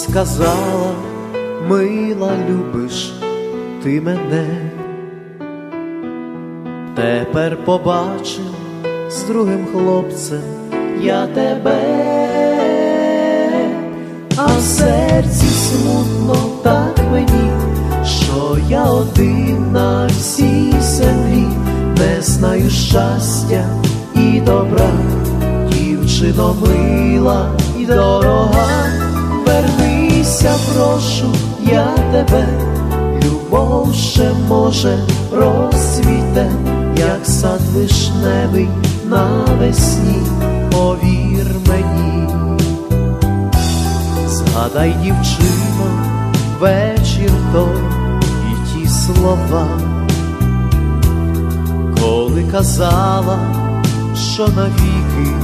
Колись казала, мила, любиш ти мене, тепер побачив з другим хлопцем я тебе, а в серці смутно так мені, що я один на всій землі, не знаю щастя і добра, дівчино мила і дорога, прошу я тебе, любов ще може розцвіте, як сад вишневий навесні, повір мені, згадай, дівчино, вечір той і ті слова, коли казала, що навіки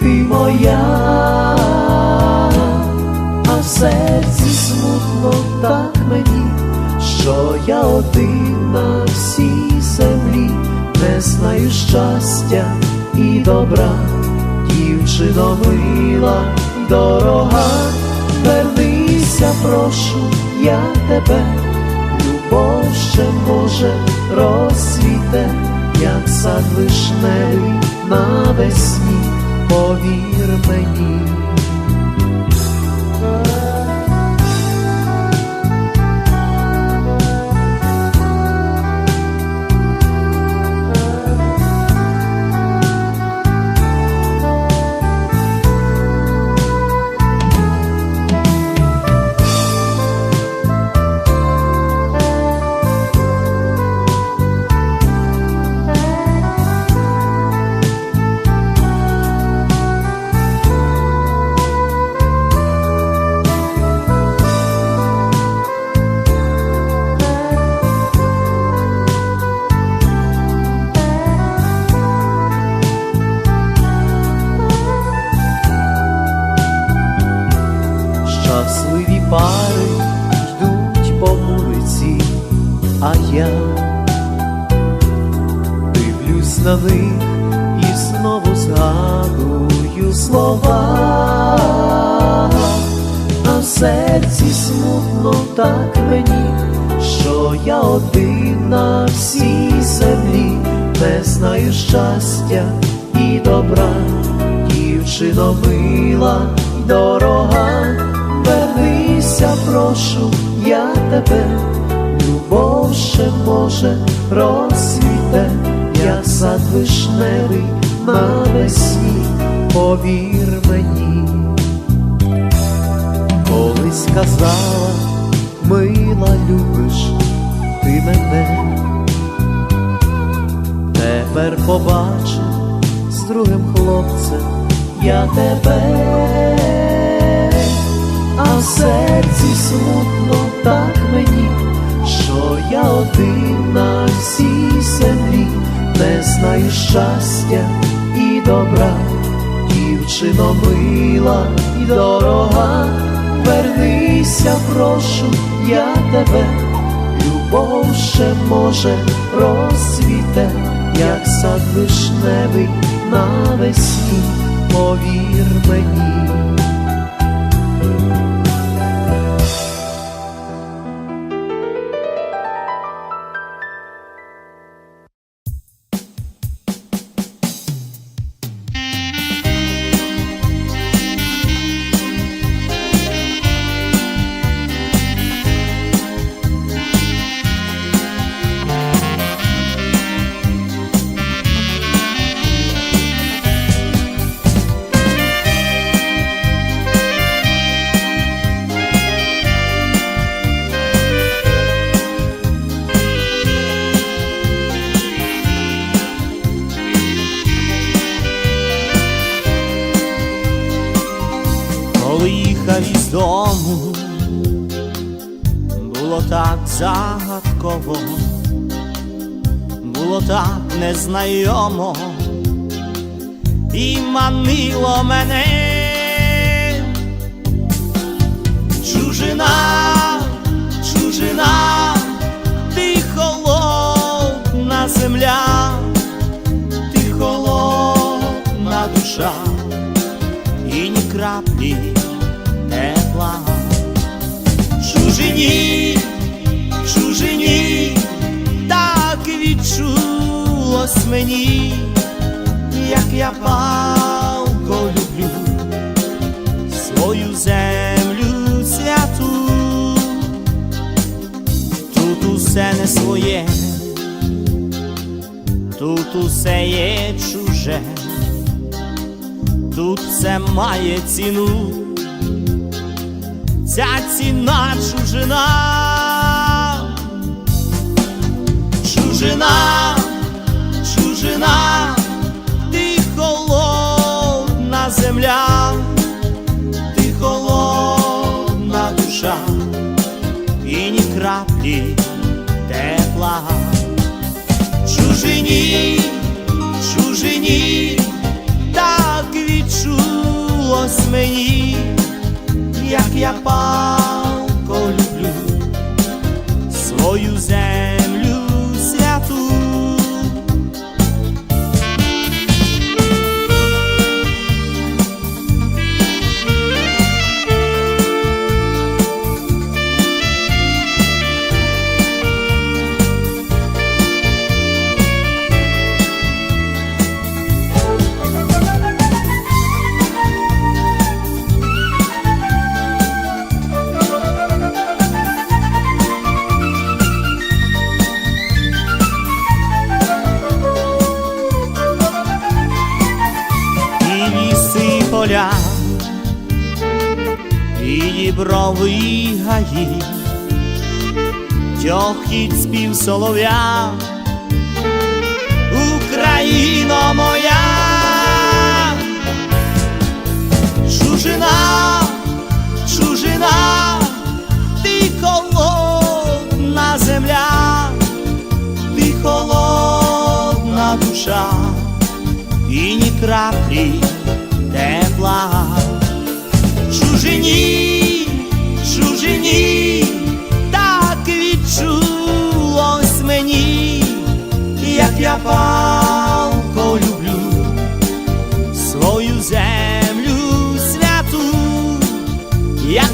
ти моя, смутно так мені, що я один на всій землі, не знаю щастя і добра, дівчино мила, дорога, вернися, прошу я тебе, любов ще може розцвіте, як сад вишневий навесні, повір мені. Пари йдуть по вулиці, а я дивлюсь на них і знову згадую слова, а в серці смутно так мені, що я один на всій землі, не знаю щастя і добра, дівчино мила й дорога тебе, любов ще може розцвіте, як сад вишневий навесні, повір мені, колись казала, мила, любиш ти мене, тепер побачив з другим хлопцем я тебе. А в серці смутно всій землі, не знаю щастя і добра, дівчино мила і дорога, вернися, прошу я тебе, любов ще може розцвіте, як сад вишневий навесні, повір мені. Коли з дому, було так загадково, було так незнайомо. І манило мене усе не своє, тут усе є чуже, тут все має ціну, ця ціна чужина, чужина, чужина, ти холодна земля, ти холодна душа. І ні краплі Чужині, чужині, так відчулось мені, як я палко і діброви, і гаї, тьохіт спів солов'я, Україно моя, чужина, чужина, ти холодна земля, ти холодна душа і ні краплі тепла.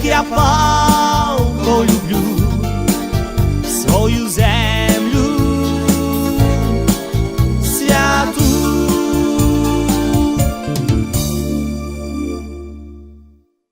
que apalpa o olho blue